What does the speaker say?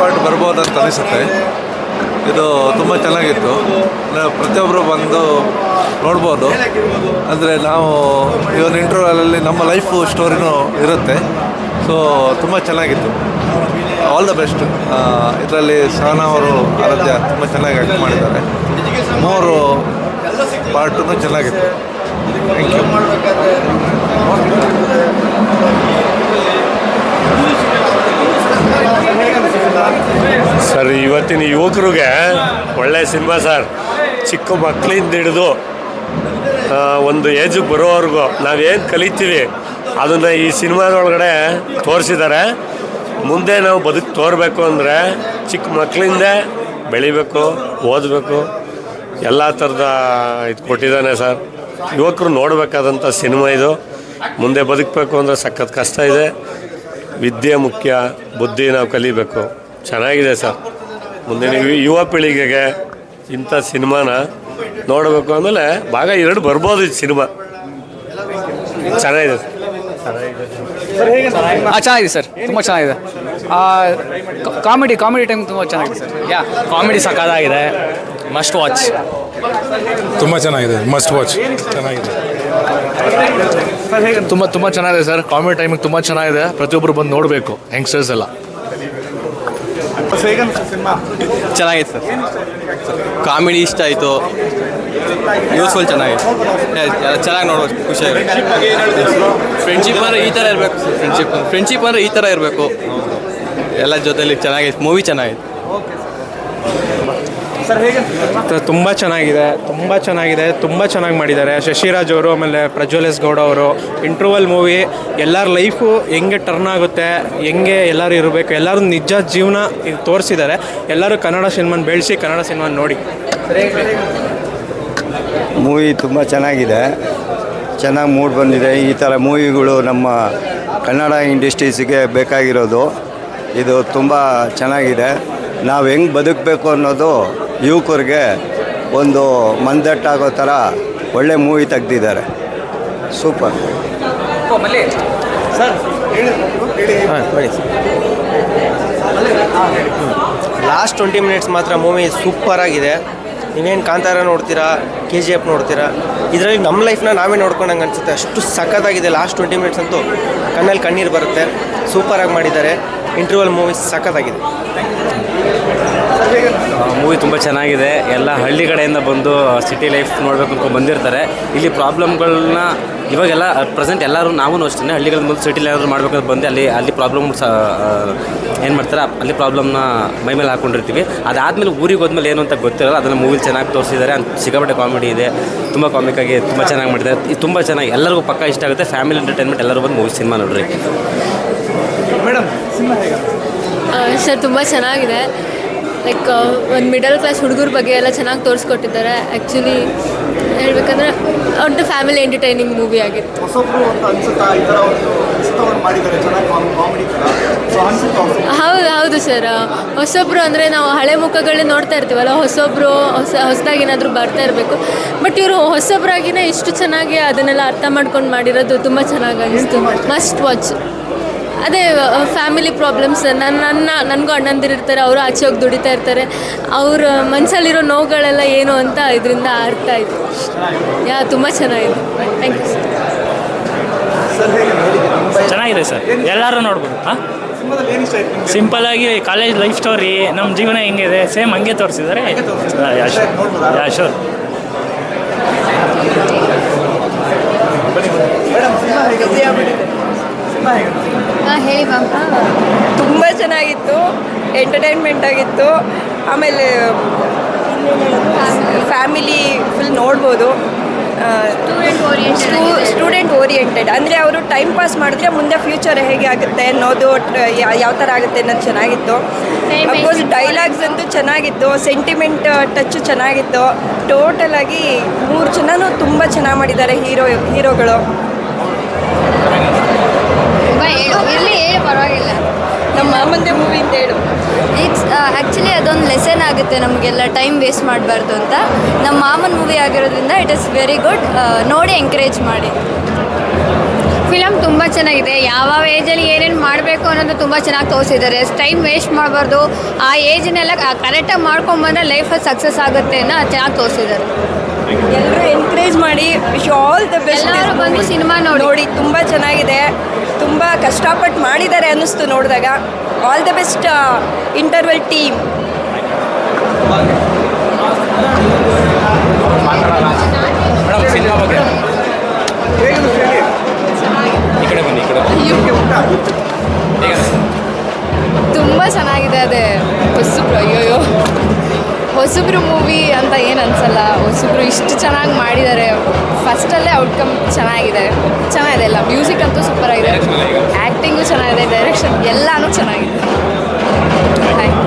Part ಬರ್ಬೋದು ಅಂತ ಅನಿಸುತ್ತೆ. ಇದು ತುಂಬ ಚೆನ್ನಾಗಿತ್ತು. ಪ್ರತಿಯೊಬ್ಬರು ಬಂದು ನೋಡ್ಬೋದು. ಅಂದರೆ ನಾವು ಇವನ್ ಇಂಟರ್ವ್ಯೂಲಲ್ಲಿ ನಮ್ಮ ಲೈಫ್ ಸ್ಟೋರಿನೂ ಇರುತ್ತೆ. ಸೊ ತುಂಬ ಚೆನ್ನಾಗಿತ್ತು. ಆಲ್ ದ ಬೆಸ್ಟ್ ಇದರಲ್ಲಿ ಸಹನಾ ಅವರು ಆರಾಧ್ಯ ತುಂಬ ಚೆನ್ನಾಗಿ ಆ್ಯಕ್ಟ್ ಮಾಡಿದ್ದಾರೆ. ಮೂರು ಪಾರ್ಟೂ ಚೆನ್ನಾಗಿತ್ತು. ಥ್ಯಾಂಕ್ ಯು ಸರ್, ಇವತ್ತಿನ ಯುವಕರಿಗೆ ಒಳ್ಳೆ ಸಿನಿಮಾ ಸರ್. ಚಿಕ್ಕ ಮಕ್ಕಳಿಂದ ಹಿಡಿದು ಒಂದು ಏಜಿಗೆ ಬರೋವರೆಗೂ ನಾವೇನು ಕಲಿತೀವಿ, ಅದನ್ನು ಈ ಸಿನಿಮಾದೊಳಗಡೆ ತೋರಿಸಿದ್ದಾರೆ ಮುಂದೆ ನಾವು ಬದುಕು ತೋರಬೇಕು ಅಂದರೆ ಚಿಕ್ಕ ಮಕ್ಕಳಿಂದ ಬೆಳಿಬೇಕು, ಓದಬೇಕು, ಎಲ್ಲ ಥರದ ಇದು ಕೊಟ್ಟಿದ್ದಾನೆ ಸರ್. ಯುವಕರು ನೋಡಬೇಕಾದಂಥ ಸಿನಿಮಾ ಇದು. ಮುಂದೆ ಬದುಕಬೇಕು ಅಂದರೆ ಸಖತ್ ಕಷ್ಟ ಇದೆ. ವಿದ್ಯೆ ಮುಖ್ಯ, ಬುದ್ಧಿ ನಾವು ಕಲಿಬೇಕು. ಚೆನ್ನಾಗಿದೆ ಸರ್. ಮುಂದಿನ ಯುವ ಪೀಳಿಗೆಗೆ ಇಂಥ ಸಿನಿಮಾನ ನೋಡಬೇಕು ಆಮೇಲೆ ಭಾಗ ಎರಡು ಬರ್ಬೋದು ಈ ಸಿನಿಮಾ. ಚೆನ್ನಾಗಿದೆ ಸರ್. ಹಾಂ ಚೆನ್ನಾಗಿದೆ ಸರ್. ತುಂಬ ಚೆನ್ನಾಗಿದೆ. ಕಾಮಿಡಿ ಕಾಮಿಡಿ ಟೈಮ್ ತುಂಬ ಚೆನ್ನಾಗಿದೆ ಸರ್. ಯಾ ಕಾಮಿಡಿ ಸಕಾಲಾಗಿದೆ ಮಸ್ಟ್ ವಾಚ್ ತುಂಬ ಚೆನ್ನಾಗಿದೆ. ಮಸ್ಟ್ ವಾಚ್ ಚೆನ್ನಾಗಿದೆ. ತುಂಬ ತುಂಬ ಚೆನ್ನಾಗಿದೆ ಸರ್. ಕಾಮಿಡಿ ಟೈಮಿಗೆ ತುಂಬ ಚೆನ್ನಾಗಿದೆ. ಪ್ರತಿಯೊಬ್ಬರು ಬಂದು ನೋಡಬೇಕು. ಯಂಗ್ಸ್ಟರ್ಸ್ ಎಲ್ಲ. ಚೆನ್ನಾಗಿದೆ ಸರ್. ಕಾಮಿಡಿ ಇಷ್ಟ ಆಯಿತು. ಯೂಸ್ಫುಲ್ ಚೆನ್ನಾಗಿತ್ತು. ಚೆನ್ನಾಗಿ ನೋಡ್ಬೋದು ಖುಷಿಯಾಗಿ ಫ್ರೆಂಡ್ಶಿಪ್ ಅಂದರೆ ಈ ಥರ ಇರಬೇಕು ಫ್ರೆಂಡ್ಶಿಪ್ ಫ್ರೆಂಡ್ಶಿಪ್ ಅಂದರೆ ಈ ಥರ ಇರಬೇಕು. ಎಲ್ಲ ಜೊತೆಲಿ ಚೆನ್ನಾಗಿತ್ತು ಮೂವಿ ಚೆನ್ನಾಗಿದೆ ತುಂಬ ಚೆನ್ನಾಗಿದೆ ತುಂಬ ಚೆನ್ನಾಗಿದೆ ತುಂಬ ಚೆನ್ನಾಗಿ ಮಾಡಿದ್ದಾರೆ. ಶಶಿರಾಜ್ ಅವರು ಆಮೇಲೆ ಪ್ರಜ್ವಲೇಶ್ ಗೌಡ ಅವರು ಇಂಟ್ರೂವಲ್ ಮೂವಿ ಎಲ್ಲರ ಲೈಫು ಹೆಂಗೆ ಟರ್ನ್ ಆಗುತ್ತೆ ಹೆಂಗೆ ಎಲ್ಲರೂ ಇರಬೇಕು ಎಲ್ಲರೂ ನಿಜ ಜೀವನ ಇದು ತೋರಿಸಿದ್ದಾರೆ. ಎಲ್ಲರೂ ಕನ್ನಡ ಸಿನಿಮಾನ ಬೆಳೆಸಿ ಕನ್ನಡ ಸಿನಿಮಾನ ನೋಡಿ. ಮೂವಿ ತುಂಬ ಚೆನ್ನಾಗಿದೆ. ಚೆನ್ನಾಗಿ ಮೂಡ್ ಬಂದಿದೆ. ಈ ಥರ ಮೂವಿಗಳು ನಮ್ಮ ಕನ್ನಡ ಇಂಡಸ್ಟ್ರೀಸಿಗೆ ಬೇಕಾಗಿರೋದು. ಇದು ತುಂಬ ಚೆನ್ನಾಗಿದೆ. ನಾವು ಹೆಂಗೆ ಬದುಕಬೇಕು ಅನ್ನೋದು ಯುವಕರಿಗೆ ಒಂದು ಮಂದಟ್ಟಾಗೋ ಥರ ಒಳ್ಳೆ ಮೂವಿ ತೆಗ್ದಿದ್ದಾರೆ. ಸೂಪರ್. ಲಾಸ್ಟ್ ಟ್ವೆಂಟಿ ಮಿನಿಟ್ಸ್ ಮಾತ್ರ ಮೂವಿ ಸೂಪರ್ ಆಗಿದೆ. ನೀವೇನು ಕಾಂತಾರ ನೋಡ್ತೀರಾ ಕೆ ಜಿ ಎಫ್ ನೋಡ್ತೀರಾ? ಇದರಲ್ಲಿ ನಮ್ಮ ಲೈಫ್ನ ನಾವೇ ನೋಡ್ಕೊಂಡಂಗೆ ಅನಿಸುತ್ತೆ. ಅಷ್ಟು ಸಖತ್ತಾಗಿದೆ ಲಾಸ್ಟ್ ಟ್ವೆಂಟಿ ಮಿನಿಟ್ಸ್ ಅಂತೂ. ಕಣ್ಣಲ್ಲಿ ಕಣ್ಣೀರು ಬರುತ್ತೆ. ಸೂಪರಾಗಿ ಮಾಡಿದ್ದಾರೆ. ಇಂಟರ್ವಲ್ ಮೂವಿ ಸಖತ್ತಾಗಿದೆ. ಮೂವಿ ತುಂಬ ಚೆನ್ನಾಗಿದೆ. ಎಲ್ಲ ಹಳ್ಳಿ ಕಡೆಯಿಂದ ಬಂದು ಸಿಟಿ ಲೈಫ್ ನೋಡಬೇಕು ಅಂತ ಬಂದಿರ್ತಾರೆ. ಇಲ್ಲಿ ಪ್ರಾಬ್ಲಮ್ಗಳನ್ನ ಇವಾಗೆಲ್ಲ ಪ್ರೆಸೆಂಟ್ ಎಲ್ಲರೂ ನಾವು ಅಷ್ಟೇ ಹಳ್ಳಿಗಳಿಂದ ಬಂದು ಸಿಟಿಲಿ ಏನಾದರೂ ಮಾಡ್ಬೇಕಂತ ಬಂದು ಅಲ್ಲಿ ಅಲ್ಲಿ ಪ್ರಾಬ್ಲಮ್ ಸ ಏನು ಮಾಡ್ತಾರೆ? ಅಲ್ಲಿ ಪ್ರಾಬ್ಲಮ್ನ ಮೈ ಮೇಲೆ ಹಾಕ್ಕೊಂಡಿರ್ತೀವಿ ಅದಾದಮೇಲೆ ಊರಿಗೆ ಹೋದ್ಮೇಲೆ ಏನು ಅಂತ ಗೊತ್ತಿರಲ್ಲ. ಅದನ್ನು ಮೂವಿಲಿ ಚೆನ್ನಾಗಿ ತೋರಿಸಿದ್ದಾರೆ. ಅಂತ ಸಿಕ್ಕಾಪಟ್ಟೆ ಕಾಮಿಡಿ ಇದೆ. ತುಂಬ ಆಗಿ ತುಂಬ ಚೆನ್ನಾಗಿ ಮಾಡಿದ್ದಾರೆ ಇದು ತುಂಬ ಚೆನ್ನಾಗಿ, ಎಲ್ಲರಿಗೂ ಪಕ್ಕ ಇಷ್ಟ ಆಗುತ್ತೆ. ಫ್ಯಾಮಿಲಿ ಎಂಟರ್ಟೈನ್ಮೆಂಟ್ ಎಲ್ಲರೂ ಬಂದು ಮೂವಿ ಸಿನಿಮಾ ನೋಡ್ರಿ ಸರ್ ತುಂಬ ಚೆನ್ನಾಗಿದೆ. ಲೈಕ್ ಒಂದು ಮಿಡಲ್ ಕ್ಲಾಸ್ ಹುಡುಗರ ಬಗ್ಗೆ ಎಲ್ಲ ಚೆನ್ನಾಗಿ ತೋರಿಸ್ಕೊಟ್ಟಿದ್ದಾರೆ. ಆ್ಯಕ್ಚುಲಿ ಹೇಳ್ಬೇಕಂದ್ರೆ ಅವ್ರದ್ದು ಫ್ಯಾಮಿಲಿ ಎಂಟರ್ಟೈನಿಂಗ್ ಮೂವಿ ಆಗಿತ್ತು. ಹೌದು ಹೌದು ಸರ್ ಹೊಸೊಬ್ರು ಅಂದರೆ ನಾವು ಹಳೆ ಮುಖಗಳನ್ನ ನೋಡ್ತಾ ಇರ್ತೀವಲ್ಲ ಹೊಸೊಬ್ರು ಹೊಸ ಹೊಸದಾಗಿ ಏನಾದರೂ ಬರ್ತಾ ಇರಬೇಕು. ಬಟ್ ಇವರು ಹೊಸೊಬ್ರಾಗಿನೇ ಇಷ್ಟು ಚೆನ್ನಾಗಿ ಅದನ್ನೆಲ್ಲ ಅರ್ಥ ಮಾಡ್ಕೊಂಡು ಮಾಡಿರೋದು ತುಂಬ ಚೆನ್ನಾಗಿ ಅನಿಸ್ತು. ಮಸ್ಟ್ ವಾಚ್ ಅದೇ ಫ್ಯಾಮಿಲಿ ಪ್ರಾಬ್ಲಮ್ಸ್ ನನ್ನ ನನ್ನ ನನಗೂ ಅಣ್ಣಂದಿರು ಇರ್ತಾರೆ ಅವರು ಆಚೆ ಹೋಗಿ ದುಡಿತಾ ಇರ್ತಾರೆ. ಅವ್ರ ಮನಸ್ಸಲ್ಲಿರೋ ನೋವುಗಳೆಲ್ಲ ಏನು ಅಂತ ಇದರಿಂದ ಅರ್ಥ ಆಯಿತು. ಯಾ ತುಂಬ ಚೆನ್ನಾಗಿದೆ. ಥ್ಯಾಂಕ್ ಯು ಸರ್ ಚೆನ್ನಾಗಿದೆ ಸರ್ ಎಲ್ಲರೂ ನೋಡ್ಬೋದು. ಹಾಂ? ಸಿಂಪಲ್ ಆಗಿ ಕಾಲೇಜ್ ಲೈಫ್ ಸ್ಟೋರಿ ನಮ್ಮ ಜೀವನ ಹೆಂಗಿದೆ ಸೇಮ್ ಹಂಗೆ ತೋರಿಸಿದ್ದಾರೆ ಯಾ ಶೋರ್ ಹಾಂ ಹೇಳಿ ಮ್ಯಾಮ್. ತುಂಬ ಚೆನ್ನಾಗಿತ್ತು ಎಂಟರ್ಟೈನ್ಮೆಂಟ್ ಆಗಿತ್ತು. ಆಮೇಲೆ ಫ್ಯಾಮಿಲಿ ಫುಲ್ ನೋಡ್ಬೋದು. Student oriented. ಸ್ಟೂಡೆಂಟ್ ಓರಿಯೆಂಟೆಡ್ ಅಂದರೆ ಅವರು ಟೈಮ್ ಪಾಸ್ ಮಾಡಿದ್ರೆ ಮುಂದೆ ಫ್ಯೂಚರ್ ಹೇಗೆ ಆಗುತ್ತೆ ಅನ್ನೋದು ಯಾವ ಥರ ಆಗುತ್ತೆ ಅನ್ನೋದು ಚೆನ್ನಾಗಿತ್ತು. ಅಫ್ಕೋರ್ಸ್ ಡೈಲಾಗ್ಸ್ ಅಂತೂ ಚೆನ್ನಾಗಿತ್ತು. ಸೆಂಟಿಮೆಂಟ್ ಟಚ್ಚು ಚೆನ್ನಾಗಿತ್ತು. ಟೋಟಲಾಗಿ ಮೂರು ಜನನೂ ತುಂಬ ಚೆನ್ನಾಗಿ ಮಾಡಿದ್ದಾರೆ ಹೀರೋ ಹೀರೋಗಳು ನಮಗೆಲ್ಲ ಟೈಮ್ ವೇಸ್ಟ್ ಮಾಡಬಾರ್ದು ಅಂತ. ನಮ್ಮ ಮಾಮನ್ ಮೂವಿ ಆಗಿರೋದ್ರಿಂದ ಇಟ್ ಇಸ್ ವೆರಿ ಗುಡ್ ನೋಡಿ ಎಂಕರೇಜ್ ಮಾಡಿ. ಫಿಲಮ್ ತುಂಬ ಚೆನ್ನಾಗಿದೆ. ಯಾವ ಏಜಲ್ಲಿ ಏನೇನು ಮಾಡಬೇಕು ಅನ್ನೋದು ತುಂಬ ಚೆನ್ನಾಗಿ ತೋರಿಸಿದ್ದಾರೆ. ಟೈಮ್ ವೇಸ್ಟ್ ಮಾಡಬಾರ್ದು. ಆ ಏಜ್ನೆಲ್ಲ ಕರೆಕ್ಟಾಗಿ ಮಾಡ್ಕೊಂಬಂದ್ರೆ ಲೈಫಲ್ಲಿ ಸಕ್ಸಸ್ ಆಗುತ್ತೆ ಅನ್ನೋ ಚೆನ್ನಾಗಿ ತೋರಿಸಿದ್ದಾರೆ. ಎಲ್ಲರೂ ಎನ್ಕರೇಜ್ ಮಾಡಿ. ವಿಶ್ ಆಲ್ ದ ಬೆಸ್ಟ್ ಎಲ್ಲರೂ ಬಂದು ಸಿನಿಮಾ ನೋಡಿ. ನೋಡಿ ತುಂಬ ಚೆನ್ನಾಗಿದೆ. ತುಂಬ ಕಷ್ಟಪಟ್ಟು ಮಾಡಿದ್ದಾರೆ ಅನ್ನಿಸ್ತು ನೋಡಿದಾಗ. All the best interval team ಬಗ್ಗೆ ಬನ್ನಿ? ತುಂಬ ಚೆನ್ನಾಗಿದೆ ಅದೇ ಹೊಸಬ್ರು, ಅಯ್ಯೋಯ್ಯೋ. ಹೊಸಬ್ರು ಮೂವಿ ಅಂತ ಏನು ಅನ್ಸಲ್ಲ. ಹೊಸಬ್ರು ಇಷ್ಟು ಚೆನ್ನಾಗಿ ಮಾಡಿದ್ದಾರೆ ಫಸ್ಟಲ್ಲೇ ಔಟ್ಕಮ್ ಚೆನ್ನಾಗಿದೆ. ಚೆನ್ನಾಗಿದೆ ಎಲ್ಲ. ಮ್ಯೂಸಿಕ್ ಅಂತೂ ಸೂಪರ್ ಆಗಿದೆ. ಆ್ಯಕ್ಟಿಂಗು ಚೆನ್ನಾಗಿದೆ ಡೈರೆಕ್ಷನ್ ಎಲ್ಲನೂ ಚೆನ್ನಾಗಿದೆ. Thank you